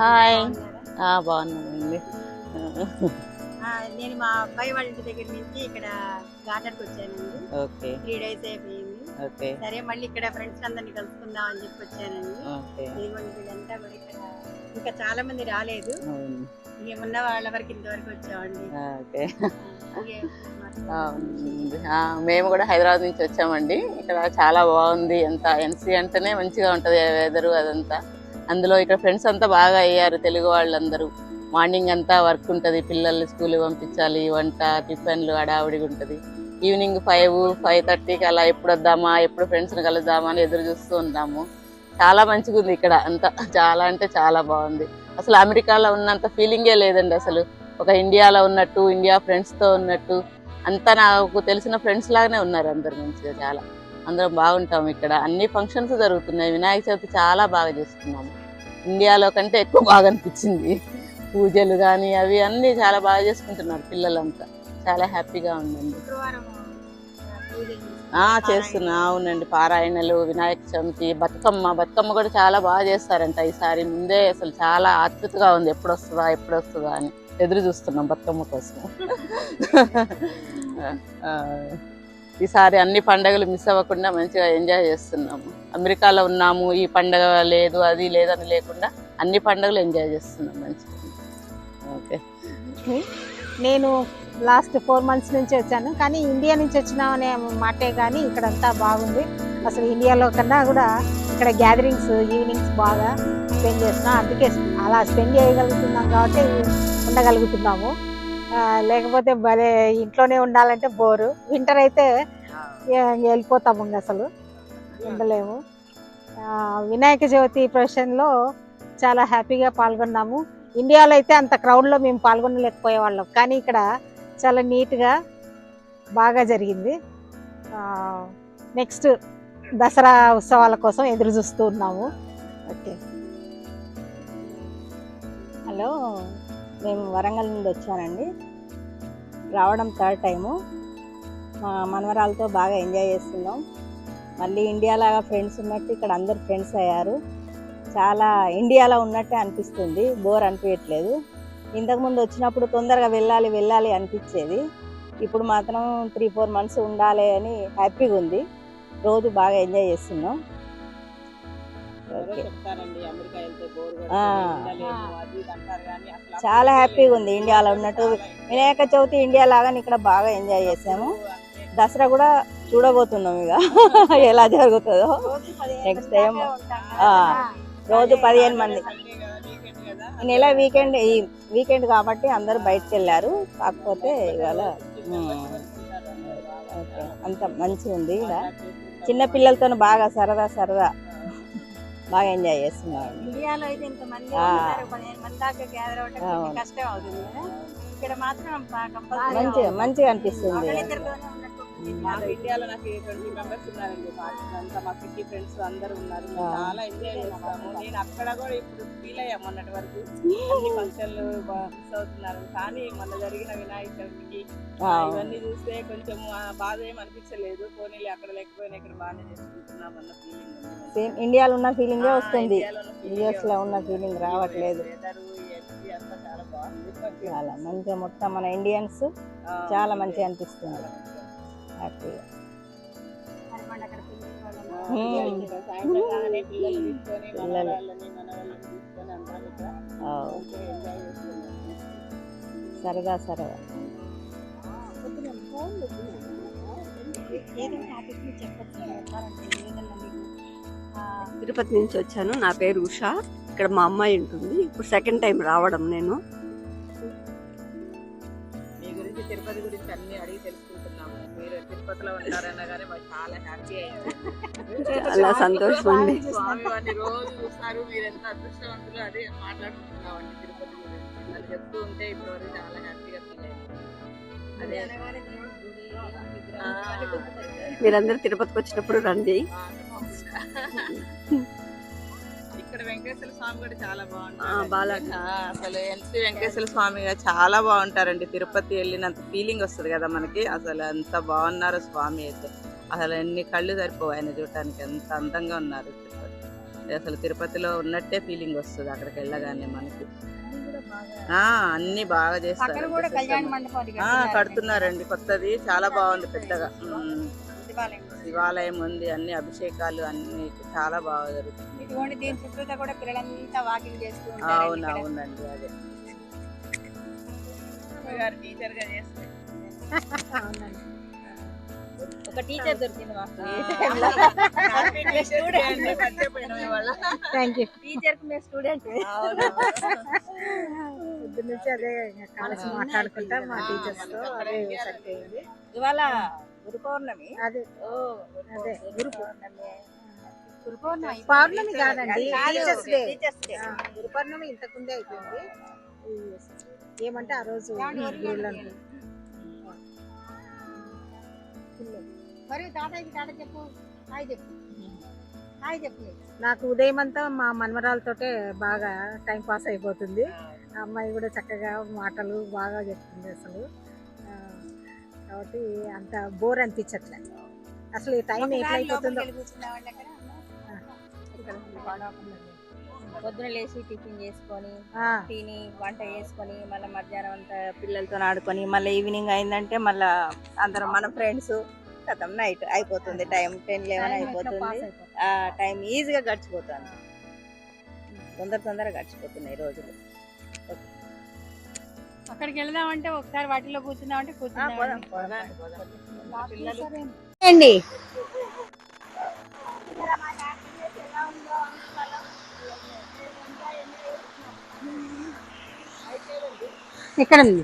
Hi. బాగున్నానండి. నేను మా అబ్బాయి వాళ్ళ ఇంటి దగ్గర నుంచి ఇక్కడ గార్డెన్కి వచ్చానండి. ఓకే. త్రీ డేస్ అయిపోయింది. ఓకే. సరే మళ్ళీ ఇక్కడ ఫ్రెండ్స్ అందరిని కలుసుకుందాం అని చెప్పి వచ్చానండి. ఓకే. ఇదిగోండి వీళ్ళంతా కూడా ఇక్కడ ఇంకా చాలా మంది రాలేదు. ఏమున్న వాళ్ళ వరకు ఇంతవరకు వచ్చామండి. ఆ, ఓకే. మేము కూడా హైదరాబాద్ నుంచి వచ్చామండి. ఇక్కడ చాలా బాగుంది. ఎంత ఎన్సీ అంటేనే మంచిగా ఉంటుంది వెదరు అదంతా. అందులో ఇక్కడ ఫ్రెండ్స్ అంతా బాగా అయ్యారు తెలుగు వాళ్ళందరూ. మార్నింగ్ అంతా వర్క్ ఉంటుంది పిల్లల్ని స్కూల్ పంపించాలి వంట టిఫిన్లు హడావుడిగా ఉంటుంది. ఈవినింగ్ ఫైవ్ ఫైవ్ థర్టీకి అలా ఎప్పుడు వద్దామా ఎప్పుడు ఫ్రెండ్స్ని కలుద్దామా అని ఎదురు చూస్తూ ఉంటాము చాలా మంచిగా ఉంది ఇక్కడ అంతా చాలా అంటే చాలా బాగుంది. అసలు అమెరికాలో ఉన్నంత ఫీలింగే లేదండి అసలు. ఒక ఇండియాలో ఉన్నట్టు ఇండియా ఫ్రెండ్స్తో ఉన్నట్టు అంతా నాకు తెలిసిన ఫ్రెండ్స్ లాగానే ఉన్నారు అందరు మంచిగా చాలా. అందరం బాగుంటాం ఇక్కడ. అన్ని ఫంక్షన్స్ జరుగుతున్నాయి. వినాయక చవితి చాలా బాగా చేస్తున్నాము ఇండియాలో కంటే ఎక్కువ బాగా అనిపించింది పూజలు కానీ అవి అన్నీ చాలా బాగా చేసుకుంటున్నారు పిల్లలంతా. చాలా హ్యాపీగా ఉందండి. చేస్తున్నా. అవునండి. పారాయణలు వినాయక చవితి బతుకమ్మ. బతుకమ్మ కూడా చాలా బాగా చేస్తారంట. ఈసారి ముందే అసలు చాలా ఆతృతగా ఉంది. ఎప్పుడు వస్తుందా ఎప్పుడు వస్తుందా అని ఎదురు చూస్తున్నాం బతుకమ్మ కోసం. ఈసారి అన్ని పండగలు మిస్ అవ్వకుండా మంచిగా ఎంజాయ్ చేస్తున్నాము. అమెరికాలో ఉన్నాము ఈ పండగ లేదు అది లేదని లేకుండా అన్ని పండుగలు ఎంజాయ్ చేస్తున్నాం మంచిగా. ఓకే. నేను లాస్ట్ ఫోర్ మంత్స్ నుంచి వచ్చాను. కానీ ఇండియా నుంచి వచ్చినాం అనే మాటే కానీ ఇక్కడంతా బాగుంది. అసలు ఇండియాలో కన్నా కూడా ఇక్కడ గ్యాదరింగ్స్ ఈవినింగ్స్ బాగా స్పెండ్ చేస్తున్నాం. అందుకే అలా స్పెండ్ చేయగలుగుతున్నాం కాబట్టి ఉండగలుగుతున్నాము. లేకపోతే భలే ఇంట్లోనే ఉండాలంటే బోరు. వింటర్ అయితే వెళ్ళిపోతాము అసలు. ఉండలేము. వినాయక చవితి ప్రొఫెషన్లో చాలా హ్యాపీగా పాల్గొన్నాము. ఇండియాలో అయితే అంత క్రౌడ్లో మేము పాల్గొనలేకపోయేవాళ్ళం. కానీ ఇక్కడ చాలా నీట్గా బాగా జరిగింది. నెక్స్ట్ దసరా ఉత్సవాల కోసం ఎదురు చూస్తూ ఉన్నాము. ఓకే. హలో మేము వరంగల్ నుండి వచ్చానండి. రావడం థర్డ్ టైము. మా మనవరాలతో బాగా ఎంజాయ్ చేస్తున్నాం. మళ్ళీ ఇండియాలాగా ఫ్రెండ్స్ ఉన్నట్టు ఇక్కడ అందరు ఫ్రెండ్స్ అయ్యారు. చాలా ఇండియాలో ఉన్నట్టే అనిపిస్తుంది. బోర్ అనిపించట్లేదు ఇంతకుముందు వచ్చినప్పుడు తొందరగా వెళ్ళాలి వెళ్ళాలి అనిపించేది. ఇప్పుడు మాత్రం త్రీ ఫోర్ మంత్స్ ఉండాలి అని హ్యాపీగా ఉంది. రోజు బాగా ఎంజాయ్ చేస్తున్నాం. చాలా హ్యాపీగా ఉంది ఇండియాలో ఉన్నట్టు. వినాయక చవితి ఇండియా లాగా ఇక్కడ బాగా ఎంజాయ్ చేసాము. దసరా కూడా చూడబోతున్నాం ఇక. ఎలా జరుగుతుందో. నెక్స్ట్ టైం రోజు పదిహేను మంది. నెల వీకెండ్ ఈ వీకెండ్ కాబట్టి అందరూ బయటకు వెళ్ళారు. కాకపోతే ఇవాళ ఓకే. అంత మంచిగా ఉంది ఇక్కడ చిన్న పిల్లలతో బాగా సరదా సరదా. బాగా ఎంజాయ్ చేస్తున్నాం ఇండియాలో అయితే ఇంతమంది పదిహేను మంది దాకా గ్యాదర్ అవ్వడం. కష్టం అవుతుంది ఇక్కడ మాత్రం మంచిగా మంచిగా అనిపిస్తుంది. నాకు ఇండియాలో నాకు ట్వంటీ మెంబర్స్ ఉన్నారండి అంతా మా సిటీ ఫ్రెండ్స్ అందరూ ఉన్నారు. చాలా ఎంజాయ్ చేస్తాము. నేను అక్కడ కూడా ఇప్పుడు ఫీల్ అయ్యాం మొన్నటి వరకు. అన్ని ఫంక్షన్లు మిస్ అవుతున్నారు. కానీ మొన్న జరిగిన వినాయక చవితికి ఇవన్నీ చూస్తే కొంచెం బాధ ఏం అనిపించలేదు. పోనీలే అక్కడ లేకపోయినా ఇక్కడ బాగానే చేసుకుంటున్నాం అన్న ఫీలింగ్ సేమ్ ఇండియాలో ఉన్న ఫీలింగే వస్తుంది. యుఎస్లో ఉన్న ఫీలింగ్ రావట్లేదు. చాలా మంచిగా మొత్తం మన ఇండియన్స్ చాలా మంచిగా అనిపిస్తుంది. హ్యాపీగా సరదా సరదా తిరుపతి నుంచి వచ్చాను. నా పేరు ఉషా. ఇక్కడ మా అమ్మాయి ఉంటుంది. ఇప్పుడు సెకండ్ టైం రావడం నేను. గురించి తిరుపతి గురించి అన్ని అడిగి తెలుసుకుంటున్నాము. మీరు తిరుపతిలో ఉంటారన్నా కానీ మాకు చాలా హ్యాపీ అయింది చాలా సంతోషం అండి స్వామి వారిని రోజు చూస్తారు. మీరు ఎంత అదృష్టవంతులు అదే మాట్లాడుకుంటున్నామండి తిరుపతి గురించి. అది చెప్తూ ఉంటే ఇప్పుడు వరకు చాలా హ్యాపీగా ఫీల్ అయ్యింది అదే. మీరందరూ తిరుపతికి వచ్చినప్పుడు రండి. ఇక్కడ వెంకటేశ్వర స్వామి కూడా చాలా ఆ, బాగుంటారు. బాలాజీ. ఆ, అసలు ఎన్సి వెంకటేశ్వర స్వామి గారు చాలా బాగుంటారండి. తిరుపతి వెళ్ళినంత ఫీలింగ్ వస్తుంది కదా మనకి. అసలు ఎంత బాగున్నారు స్వామి అయితే. అసలు ఎన్ని కళ్ళు సరిపోవు ఆయన చూడటానికి. ఎంత అందంగా ఉన్నారు తిరుపతి. అసలు తిరుపతిలో ఉన్నట్టే ఫీలింగ్ వస్తుంది అక్కడికి వెళ్ళగానే మనకు. ఆ అన్ని బాగా చేస్తారు. కడుతున్నారండి. కొత్తది. చాలా బాగుంది పెద్దగా. శివాలయం. శివాలయం ఉంది అన్ని అభిషేకాలు అన్ని చాలా బాగా జరుగుతుంది ఇదిగోండి దీని చుట్టూతా కూడా పిల్లలంతా వాకింగ్ చేస్తూ ఉంటారు అవును అవునండి అదే టీచర్గా ఒక టీచర్ దొరికింది మాకు థ్యాంక్ యూ టీచర్కి మేము స్టూడెంట్ పొద్దు నుంచి అదే కలిసి మాట్లాడుకుంటా మా టీచర్స్తో అదే సరిపోయింది ఇవాళ గురు పౌర్ణమి అదే. అదే గురు పౌర్ణమి గురు పౌర్ణమి. పౌర్ణమి కాదండి. కాదు, teachers day teachers day. Guru Purnima ఇంతకుందే అయిపోయింది. ఏమంటే ఆ రోజు మరి తాతయ్యకి తాత చెప్పు. హాయ్ చెప్పు. హాయ్ చెప్పు. నాకు ఉదయం అంతా మా మనవరాలతోటే బాగా టైం పాస్ అయిపోతుంది. అమ్మాయి కూడా చక్కగా మాటలు బాగా చెప్తుంది అసలు. కాబట్టి అంత బోర్ అనిపించట్లే. అసలు ఈ టైం ఎట్లా అయిపోతుందో పొద్దున లేచి టిఫిన్ చేసుకొని తిని వంట చేసుకొని మళ్ళీ మధ్యాహ్నం అంతా పిల్లలతో ఆడుకొని మళ్ళీ ఈవినింగ్ అయిందంటే మళ్ళీ అందరం మన ఫ్రెండ్స్ కథం నైట్ అయిపోతుంది. టైం టెన్ లెవెన్ అయిపోతుంది. ఆ టైం ఈజీగా గడిచిపోతుంది. తొందర తొందరగా గడిచిపోతున్నాయి రోజులు. అక్కడికి వెళదామంటే ఒకసారి వాటిలో కూర్చుందామంటే కూర్చుందాం అండి ఇక్కడ ఉంది.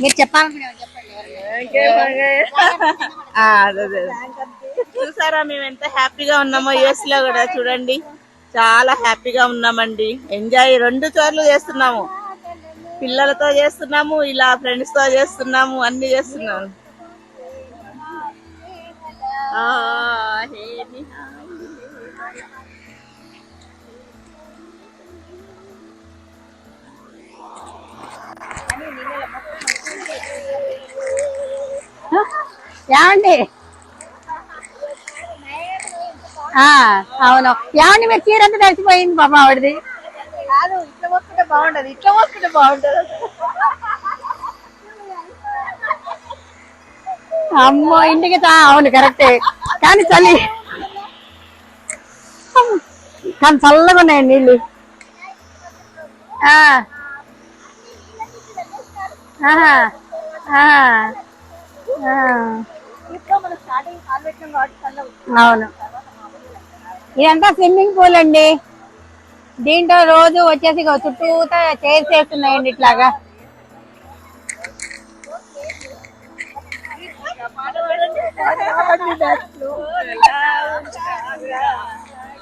మీరు చెప్పాలనుకునే చెప్పండి. చూసారా మేము ఎంత హ్యాపీగా ఉన్నామో యుఎస్లో కూడా చూడండి. చాలా హ్యాపీగా ఉన్నామండి. ఎంజాయ్ రెండు చోట్ల చేస్తున్నాము. పిల్లలతో చేస్తున్నాము ఇలా ఫ్రెండ్స్తో చేస్తున్నాము అన్ని చేస్తున్నాము. ఏమండి? ఆ, అవును. ఏమండి మీరు చీర అంతా తడిసిపోయింది పాప ఆవిడది? ఇట్లా వస్తుంటే బాగుంటది ఇట్లా వస్తుంటే బాగుంటది అమ్మో ఇంటికి తా అవును కరెక్టే. కానీ చలి. కానీ చల్లగా ఉన్నాయండి నీళ్ళు. అవును. ఇదంతా స్విమ్మింగ్ పూల్ అండి. దీంట్లో రోజు వచ్చేసి చుట్టూతా చైర్స్ వేస్తున్నాయండి ఇట్లాగా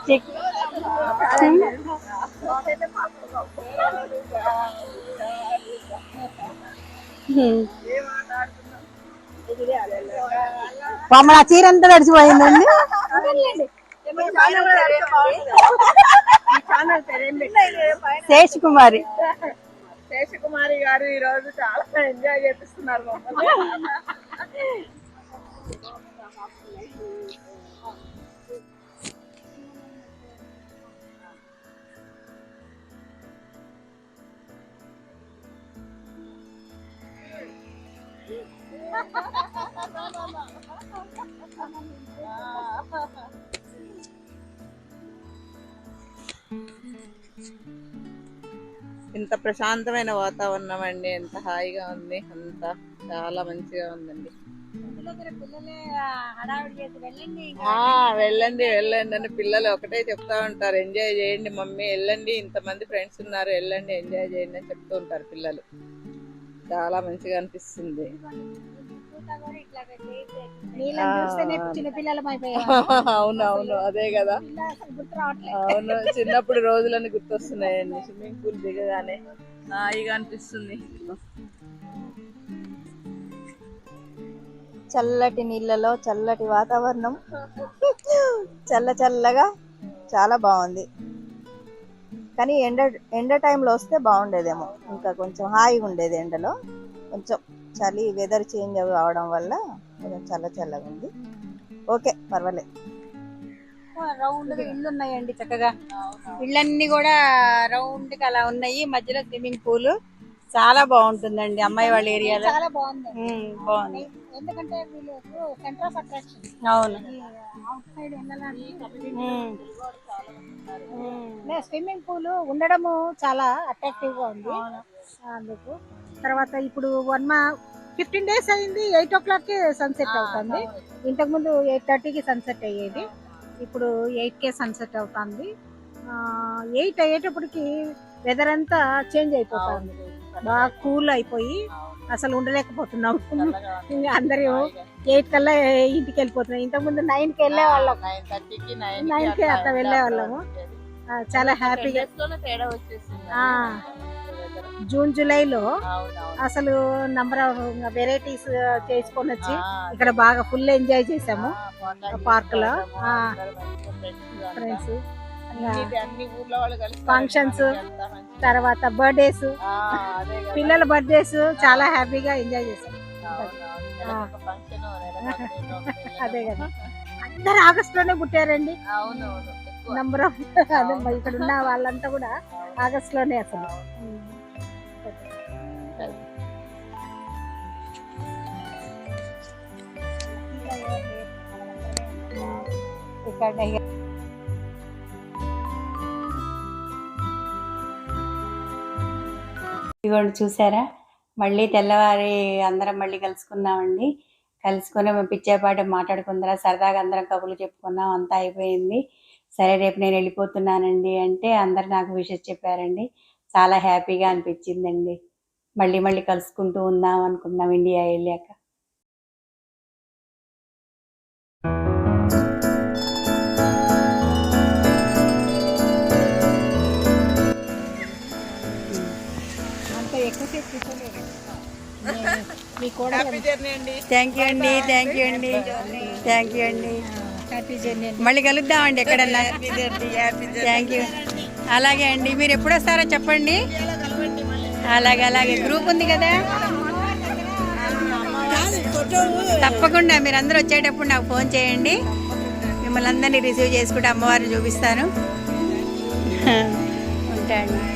చిక్- హ్మ్. పాపం నా చీర అంతా తడిచిపోయిందండి శేష్ కుమారి శేషకుమారి. గారు ఈ రోజు చాలా ఎంజాయ్ చేపిస్తున్నారు ఇంత ప్రశాంతమైన వాతావరణం అండి ఎంత హాయిగా ఉంది అంత చాలా మంచిగా ఉందండి. వెళ్ళండి వెళ్ళండి అని పిల్లలు ఒకటే చెప్తా ఉంటారు ఎంజాయ్ చేయండి మమ్మీ వెళ్ళండి ఇంతమంది ఫ్రెండ్స్ ఉన్నారు వెళ్ళండి ఎంజాయ్ చేయండి అని చెప్తూ ఉంటారు పిల్లలు. చాలా మంచిగా అనిపిస్తుంది. అవును అవును అదే కదా. అవును చిన్నప్పుడు రోజులని గుర్తొస్తున్నాయండి. స్విమ్మింగ్ పూల్ దిగగానే. హాయిగా అనిపిస్తుంది. చల్లటి నీళ్ళలో చల్లటి వాతావరణం. చల్ల చల్లగా చాలా బాగుంది. కానీ ఎండ ఎండ టైంలో వస్తే బాగుండేదేమో. ఇంకా కొంచెం హాయిగా ఉండేది ఎండలో. కొంచెం చలి వెదర్ చేంజ్ అవడం వల్ల కొంచెం చల్ల చల్లగా ఉంది. ఓకే పర్వాలేదు. రౌండ్గా ఇల్లు ఉన్నాయండి చక్కగా. ఇళ్ళన్నీ కూడా రౌండ్ అలా ఉన్నాయి. మధ్యలో స్విమ్మింగ్ పూల్. చాలా బాగుంటుందండి అమ్మాయి వాళ్ళ ఏరియాలో. చాలా బాగుంది. బాగుంది. ఎందుకంటే వీళ్ళు సెంటర్ ఆఫ్ అట్రాక్షన్ అవును. Outside. స్విమ్మింగ్ పూల్ ఉండడము చాలా అట్రాక్టివ్గా ఉంది. అందుకు. తర్వాత ఇప్పుడు వన్ మా ఫిఫ్టీన్ డేస్ అయింది ఎయిట్ ఓ క్లాక్కి సన్సెట్ అవుతుంది. ఇంతకు ముందు ఎయిట్ థర్టీకి సన్సెట్ అయ్యేది. ఇప్పుడు ఎయిట్ కే సన్సెట్ అవుతుంది. ఎయిట్ అయ్యేటప్పటికి వెదర్ అంతా చేంజ్ అయిపోతుంది. బాగా కూల్ అయిపోయి అసలు ఉండలేకపోతున్నాం. ఇంకా అందరూ ఎయిట్ కల్లా ఇంటికి వెళ్ళిపోతున్నాం ఇంతకు ముందు నైన్కి వెళ్ళే వాళ్ళం నైన్కి అట్లా వెళ్ళే వాళ్ళము. చాలా హ్యాపీగా. జూన్ జూలైలో అసలు నంబర్ ఆఫ్ వెరైటీస్ చేసుకొని వచ్చి ఇక్కడ బాగా ఫుల్ ఎంజాయ్ చేసాము. పార్క్లో. అందరూ అంతా. ఫ్రెండ్స్ మంచిగా. తర్వాత బర్త్డేస్. పిల్లల బర్త్డేస్ చాలా హ్యాపీగా ఎంజాయ్ ఒకటి, అదే కదా. అందరు ఆగస్ట్లోనే పుట్టారండి. నంబర్ ఆఫ్ ఇక్కడ ఉన్న వాళ్ళంతా కూడా ఆగస్ట్లోనే అసలు. ఇక్కడ ఇదిగోండి చూసారా? మళ్ళీ తెల్లవారి అందరం మళ్ళీ కలుసుకున్నామండి కలుసుకొని మేము పిచ్చేపాటి మాట్లాడుకుందరా సరదాగా అందరం కబుర్లు చెప్పుకున్నాం అంతా అయిపోయింది. సరే రేపు నేను వెళ్ళిపోతున్నానండి అంటే అందరు నాకు విషెస్ చెప్పారండి. చాలా హ్యాపీగా అనిపించిందండి. మళ్ళీ మళ్ళీ కలుసుకుంటూ ఉందాం అనుకున్నాం ఇండియా వెళ్ళాక. థ్యాంక్ యూ అండి. థ్యాంక్ యూ అండి థ్యాంక్ యూ అండి. హ్యాపీ జర్నీ మళ్ళీ కలుద్దామండి ఎక్కడన్నా. థ్యాంక్ యూ అలాగే అండి మీరు ఎప్పుడు వస్తారో చెప్పండి. అలాగే అలాగే. గ్రూప్ ఉంది కదా? తప్పకుండా మీరు అందరూ వచ్చేటప్పుడు నాకు ఫోన్ చేయండి. మిమ్మల్ని అందరినీ రిసీవ్ చేసుకుంటే అమ్మవారిని చూపిస్తాను. ఉంటా అండి.